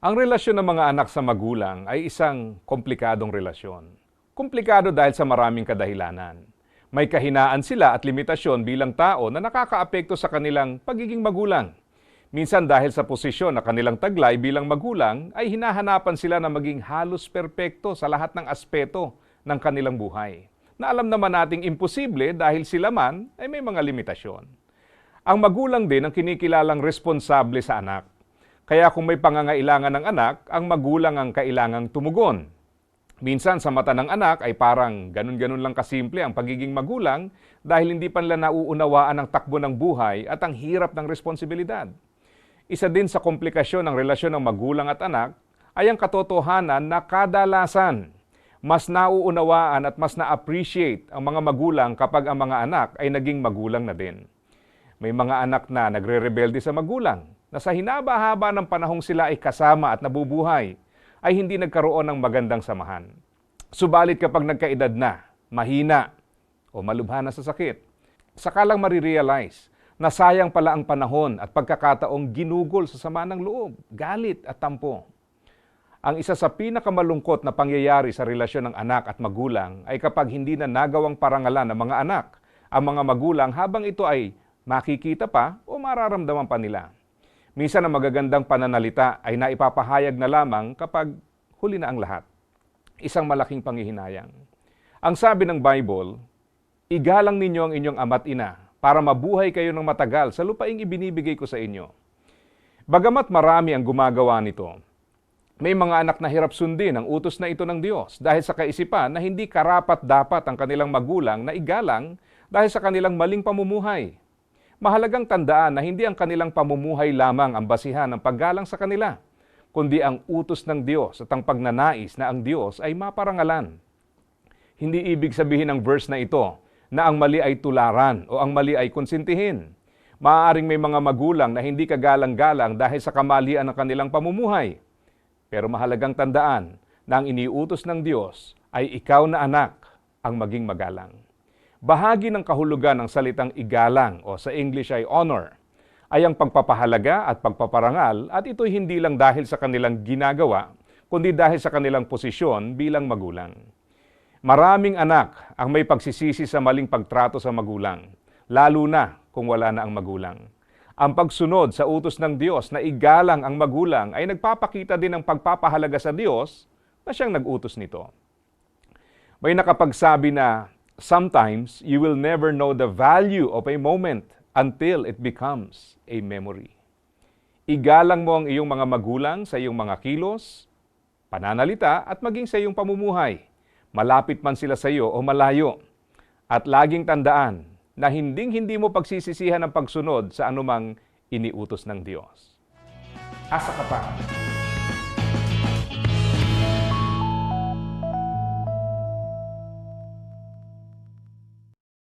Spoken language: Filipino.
Ang relasyon ng mga anak sa magulang ay isang komplikadong relasyon. Komplikado dahil sa maraming kadahilanan. May kahinaan sila at limitasyon bilang tao na nakakaapekto sa kanilang pagiging magulang. Minsan dahil sa posisyon na kanilang taglay bilang magulang ay hinahanapan sila na maging halos perpekto sa lahat ng aspeto ng kanilang buhay. Na alam naman nating imposible dahil sila man ay may mga limitasyon. Ang magulang din ang kinikilalang responsable sa anak. Kaya kung may pangangailangan ng anak, ang magulang ang kailangang tumugon. Minsan sa mata ng anak ay parang ganun-ganun lang kasimple ang pagiging magulang dahil hindi pa nila nauunawaan ang takbo ng buhay at ang hirap ng responsibilidad. Isa din sa komplikasyon ng relasyon ng magulang at anak ay ang katotohanan na kadalasan mas nauunawaan at mas na-appreciate ang mga magulang kapag ang mga anak ay naging magulang na din. May mga anak na nagre-rebelde sa magulang na sa hinaba-haba ng panahong sila ay kasama at nabubuhay ay hindi nagkaroon ng magandang samahan. Subalit kapag nagkaedad na, mahina o malubha na sa sakit, saka lang marirealize na sayang pala ang panahon at pagkakataong ginugol sa sama ng loob, galit at tampo. Ang isa sa pinakamalungkot na pangyayari sa relasyon ng anak at magulang ay kapag hindi na nagawang parangalan ng mga anak ang mga magulang habang ito ay makikita pa o mararamdaman pa nila. Minsan ang magagandang pananalita ay naipapahayag na lamang kapag huli na ang lahat. Isang malaking panghihinayang. Ang sabi ng Bible, Igalang ninyo ang inyong ama't ina para mabuhay kayo ng matagal sa lupaing ibinibigay ko sa inyo. Bagamat marami ang gumagawa nito, may mga anak na hirap sundin ang utos na ito ng Diyos dahil sa kaisipan na hindi karapat dapat ang kanilang magulang na igalang dahil sa kanilang maling pamumuhay. Mahalagang tandaan na hindi ang kanilang pamumuhay lamang ang basihan ng paggalang sa kanila, kundi ang utos ng Diyos at ang pagnanais na ang Diyos ay maparangalan. Hindi ibig sabihin ng verse na ito na ang mali ay tularan o ang mali ay konsintihin. Maaaring may mga magulang na hindi kagalang-galang dahil sa kamalian ng kanilang pamumuhay. Pero mahalagang tandaan na ang iniutos ng Diyos ay ikaw na anak ang maging magalang. Bahagi ng kahulugan ng salitang igalang o sa English ay honor ay ang pagpapahalaga at pagpaparangal at ito'y hindi lang dahil sa kanilang ginagawa, kundi dahil sa kanilang posisyon bilang magulang. Maraming anak ang may pagsisisi sa maling pagtrato sa magulang, lalo na kung wala na ang magulang. Ang pagsunod sa utos ng Diyos na igalang ang magulang ay nagpapakita din ng pagpapahalaga sa Diyos na siyang nag-utos nito. May nakapagsabi na, Sometimes you will never know the value of a moment until it becomes a memory. Igalang mo ang iyong mga magulang sa iyong mga kilos, pananalita at maging sa iyong pamumuhay. Malapit man sila sa iyo o malayo. At laging tandaan na hinding-hindi mo pagsisisihan ang pagsunod sa anumang iniutos ng Diyos. Asa ka pa.